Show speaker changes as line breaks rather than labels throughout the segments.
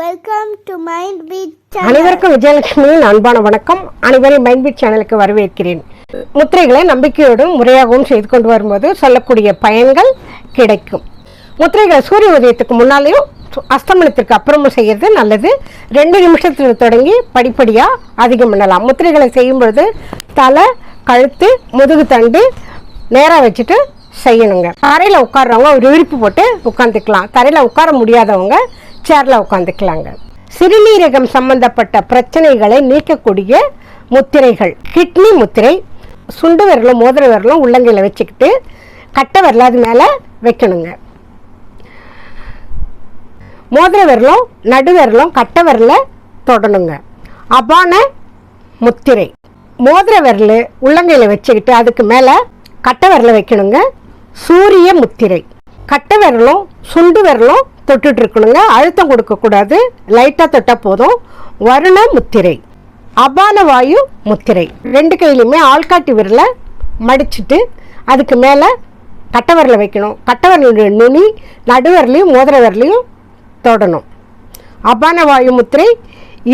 Welcome to mind beat channel
அனைவருக்கும் விஜயலட்சுமியின் அன்பான வணக்கம். அனைவரையும் மைண்ட் பீட் சேனலுக்கு வரவேற்கிறேன். முத்திரைகளை நம்பிக்கையோடும் முறையாகவும் செய்து கொண்டு வரும்போது சொல்லக்கூடிய பயன்கள் கிடைக்கும். முத்திரைகளை சூரிய உதயத்துக்கு முன்னாலேயும் அஸ்தமனத்திற்கு அப்புறமும் செய்யறது நல்லது. ரெண்டு நிமிஷத்தில் தொடங்கி படிப்படியாக அதிகம் பண்ணலாம். முத்திரைகளை செய்யும் பொழுது தலை கழுத்து முதுகு தண்டு நேராக வச்சுட்டு செய்யணுங்க. தரையில் உட்காடுறவங்க ஒரு விரிப்பு போட்டு உட்காந்துக்கலாம் தரையில் உட்கார முடியாதவங்க சேரில் உட்காந்துக்கலாங்க சிறுநீரகம் சம்பந்தப்பட்ட பிரச்சனைகளை நீக்கக்கூடிய முத்திரைகள். கிட்னி முத்திரை சுண்டு விரலும் மோதிர விரலும் உள்ளங்கையில் வச்சுக்கிட்டு கட்டை விரல அது மேலே வைக்கணுங்க. மோதிர விரலும் நடு விரலும் கட்டை விரல தொடணுங்க. அபான முத்திரை. மோதிர விரல் உள்ளங்கையில் வச்சுக்கிட்டு அதுக்கு மேலே கட்டை விரல வைக்கணுங்க. சூரிய முத்திரை. கட்டை விரலும் சுண்டு விரலும் தொட்டுட்டு இருக்கணுங்க அழுத்தம் கொடுக்கக்கூடாது. லைட்டாக தொட்டால் போதும். வருண முத்திரை. அபான வாயு முத்திரை. ரெண்டு கையிலையுமே ஆள்காட்டி விரலை மடிச்சுட்டு அதுக்கு மேலே கட்டவரில் வைக்கணும். கட்டை நுனி நடு விரலையும் மோதிர விரலையும் தொடணும். அபான வாயு முத்திரை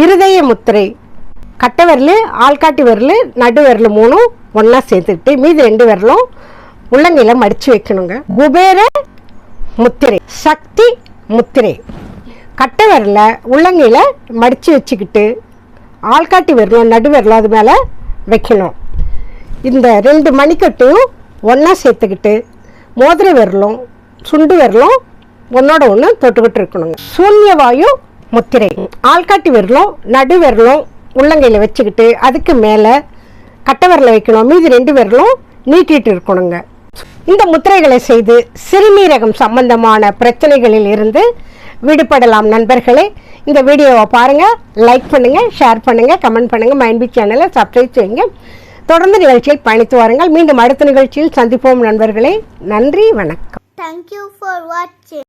இருதய முத்திரை. கட்டவரில் ஆள்காட்டி விரல் நடு மூணும் ஒன்றா சேர்த்துக்கிட்டு மீதி ரெண்டு விரலும் உள்ளங்கையில் மடித்து வைக்கணுங்க. குபேர முத்திரை. சக்தி முத்திரை. கட்டை விரல உள்ளங்கையில் மடித்து வச்சுக்கிட்டு ஆள்காட்டி விரலும் நடு அது மேலே வைக்கணும். இந்த ரெண்டு மணிக்கட்டையும் ஒன்றா சேர்த்துக்கிட்டு மோதிர விரலும் சுண்டு விரலும் ஒன்றோட ஒன்று தொட்டுக்கிட்டு இருக்கணுங்க சூன்யவாயு முத்திரை. ஆள்காட்டி விரலும் நடு விரலும் உள்ளங்கையில் வச்சுக்கிட்டு அதுக்கு மேலே கட்டை விரலை வைக்கணும். மீதி ரெண்டு விரலும் நீட்டிட்டு இருக்கணுங்க. இந்த முத்திரைகளை செய்து சிறுநீரகம் சம்பந்தமான பிரச்சனைகளில் இருந்து விடுபடலாம் நண்பர்களே. இந்த வீடியோவை பாருங்கள் லைக் பண்ணுங்கள் ஷேர் பண்ணுங்கள் கமெண்ட் பண்ணுங்கள் மைன்பி சேனலை சப்ஸ்கிரைப் செய்யுங்க. தொடர்ந்து நிகழ்ச்சியில் பயணித்து வாருங்கள். மீண்டும் அடுத்த நிகழ்ச்சியில் சந்திப்போம் நண்பர்களே. நன்றி வணக்கம்.
தேங்க்யூ ஃபார் வாட்சிங்